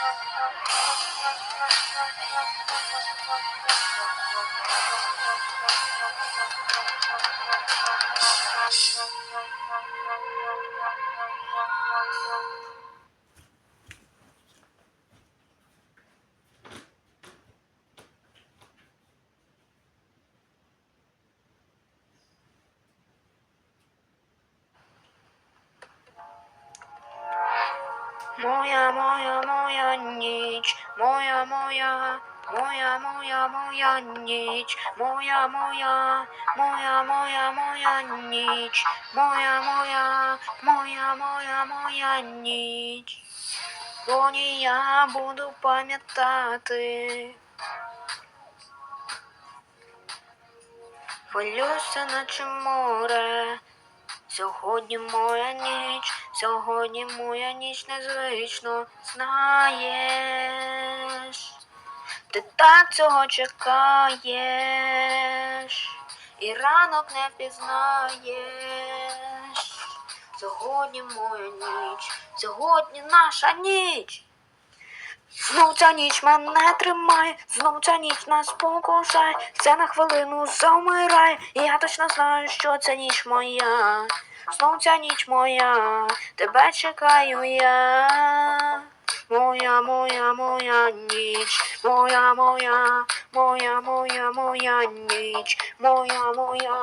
Thank you. Моя, моя, моя ніч, моя, моя, моя, моя, моя ніч, моя, моя, моя, моя, моя ніч, моя, моя, моя, моя, моя ніч. Коні я буду пам'ятати. Хвилюся, наче море. Сьогодні моя ніч, сьогодні моя ніч незвично знаєш. Ти так цього чекаєш, і ранок не пізнаєш. Сьогодні моя ніч, сьогодні наша ніч. Знов ця ніч мене тримає, знов ця ніч нас покушає, все на хвилину завмирає, я точно знаю, що ця ніч моя. Znów ta moja, тебе чекаю ja, Moja, moja, moja nić, moja, moja, moja, moja, moja nić, moja, moja,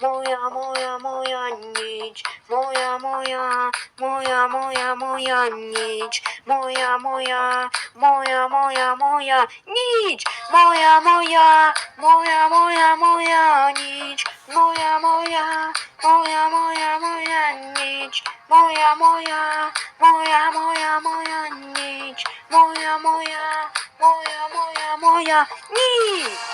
moja, moja, moja nić, moja, moja, moja, moja, moja nić, moja, moja, moja, moja, moja nić, moja, moja, moja, moja, moja nić. 摩呀摩呀，摩呀摩呀摩呀你，摩呀摩呀，摩呀摩呀摩呀你，摩呀摩呀，摩呀摩呀摩呀你。呀摩呀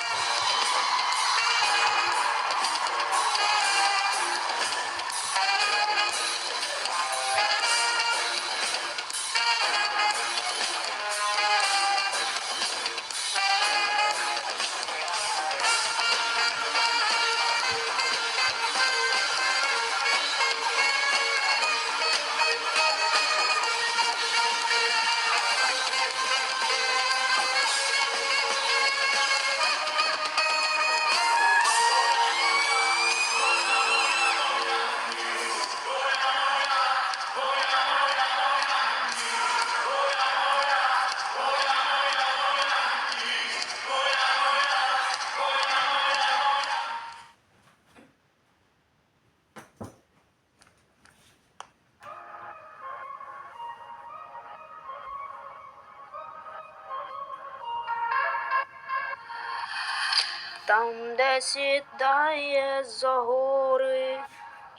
Там, де сідає за гори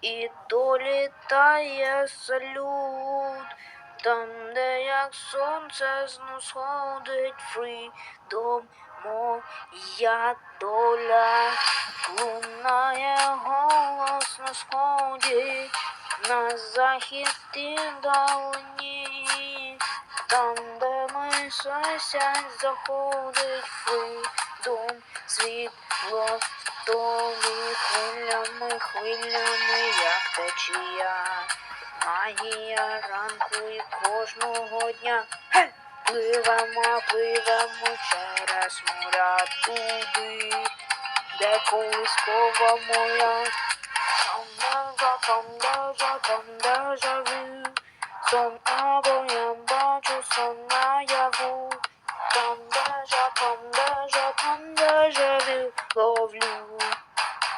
і долітає салют, там, де як сонце знов сходить фрідом, моя доля лунає голос на сході, на захід і вдалині, там, де мисясь заходить фрідом, світло долі хвилями, хвилями, як течія. Магія ранку і кожного дня. Гей! Пливемо, пливемо через моря туди, де колискова моя. Там дежа, там дежа, там дежавю. Сон або я бачу сон наяву. Там дежа, там там. Ловлю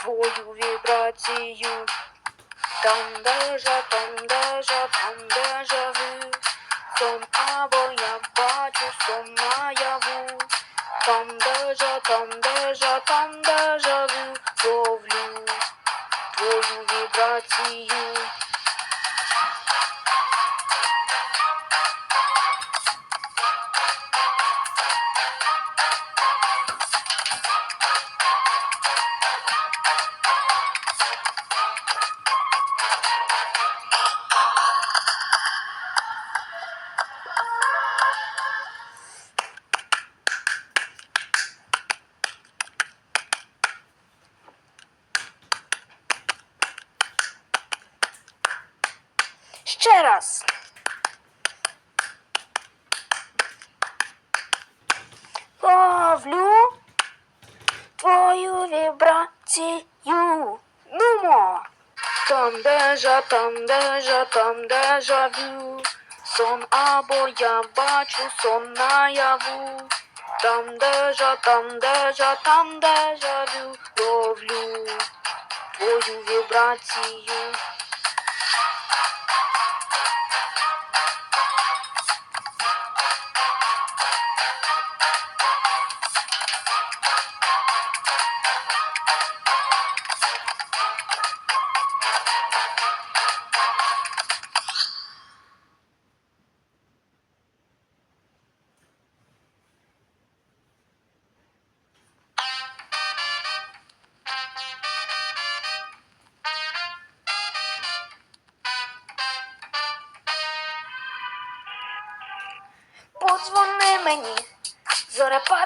твою вібрацію. Там дежа, там дежа, там дежавю. Сон або я бачу сон наяву. Там дежа, там дежа, там дежавю. Ловлю твою вібрацію. Там дежа, там дежа, там дежа вю. Сон або я бачу сон наяву. Там дежа, там дежа, там дежа вю. Ловлю твою вібрацію.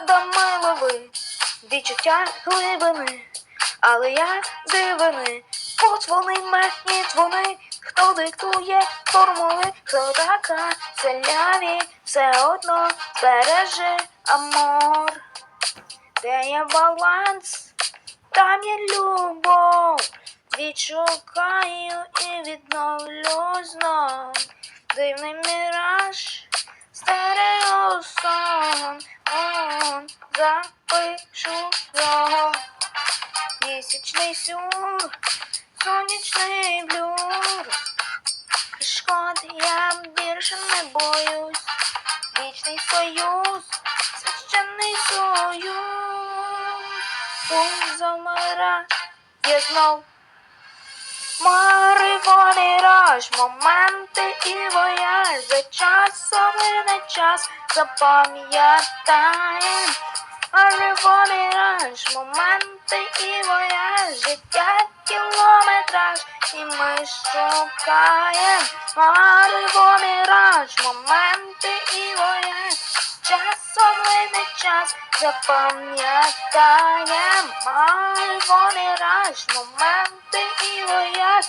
Зорепада милови, відчуття глибини, але я дивини. Подзвони мені, дзвони, хто диктує формули, хто така? Селяві, все одно бережи амор, де є баланс, там є любов, відшукаю і відновлю знов. Дивний міраж. Стереосон, он, запишу його. Місячний сюр, сонячний блюр. Шкод я більше не боюсь. Вічний союз, священний союз. Пункт замира, є знов. Мариво міраж, моменти і вояж, за часом і не час запам'ятаєм. Мариво міраж, моменти і вояж, життя кілометраж, і ми шукаєм. Мариво міраж, моменти і вояж, час запам'ятаєм. вони раз моменти і вояж,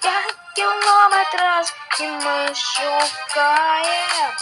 п'ять кілометраж, і ми шукаєм.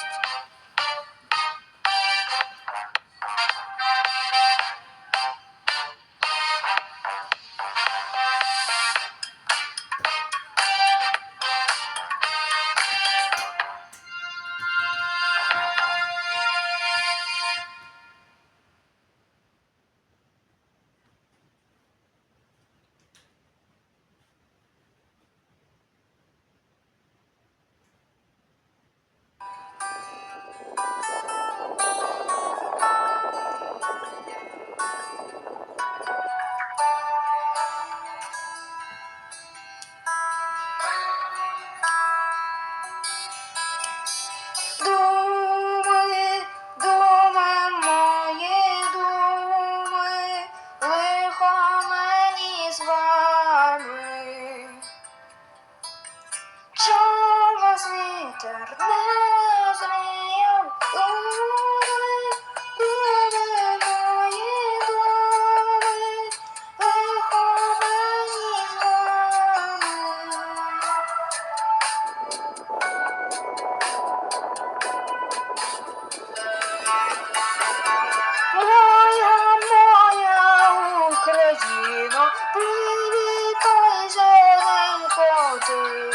Breathe because I'm cold.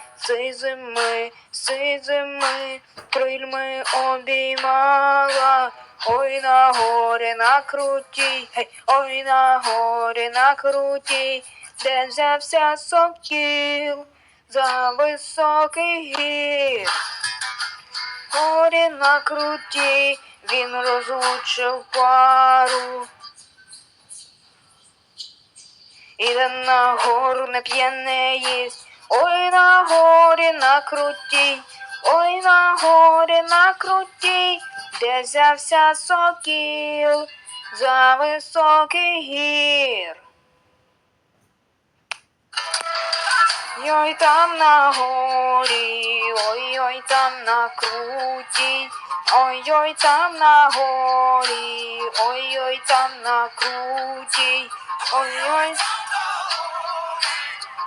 сизими, сизими, крильми обіймала. Ой на горі на круті, ой на горі на круті, де взявся сокіл за високий гір. Горі на круті, він розлучив пару. Іде на гору не п'є, не їсть. Ой на горі на круті, ой на горі на круті, де взявся сокіл за високий гір. Ой там на горі, ой ой там на круті, ой ой там на горі, ой ой там на круті, ой ой.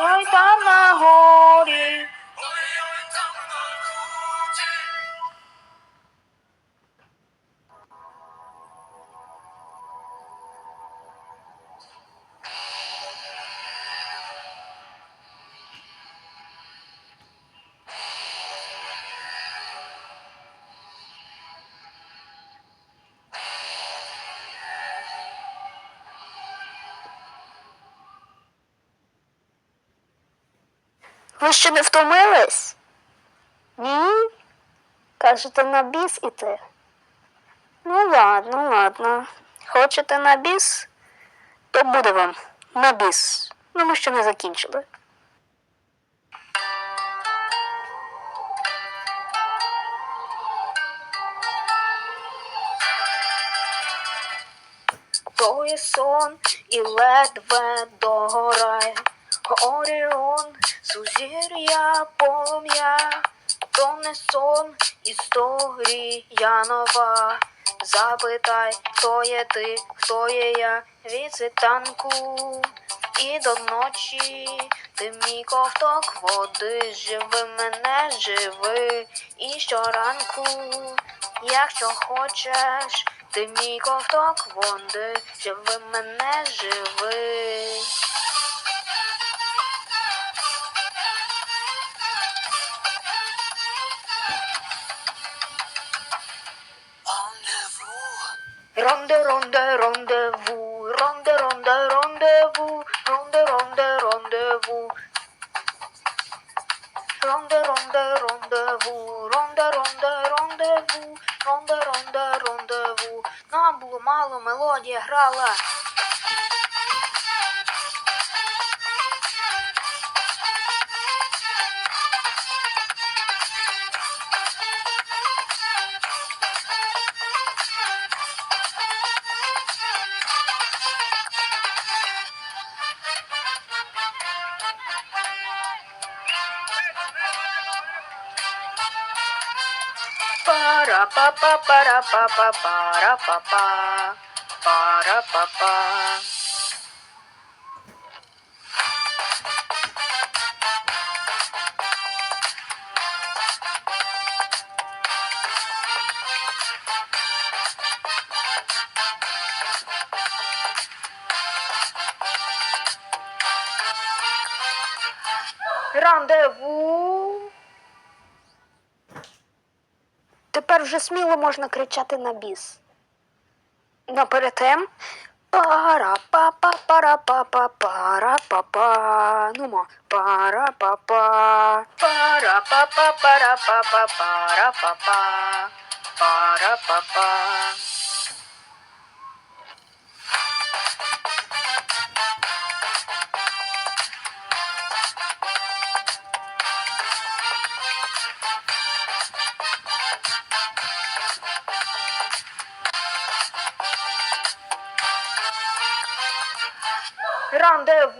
Ой-ой там Ви ще не втомились? Ні? Кажете, на біс іти? Ну ладно, ладно. Хочете на біс? То буде вам на біс. Ну, ми ще не закінчили. То є сон і ледве догорає. Оріон, сузір'я полум'я, то не сон, історія нова. Запитай, хто є ти, хто є я від світанку і до ночі. Ти мій ковток води, живи мене, живи і щоранку, якщо хочеш, ти мій ковток води, живи мене, живи. Ронде, ронде, рондеву, ронде, ронде, рондеву, ронде, ронде, рондеву. Ronde, ronde, рондеву, ронде, ронде, рондеву, ронде, ронде, рондеву. Нам було мало, мелодія грала. Пара па па пара па па пара па па пара па па Рандеву. Тепер вже сміло можна кричати на біс. Но перед тим пара па па пара па па пара па па нумо пара па па пара па па пара па па пара па па пара па па the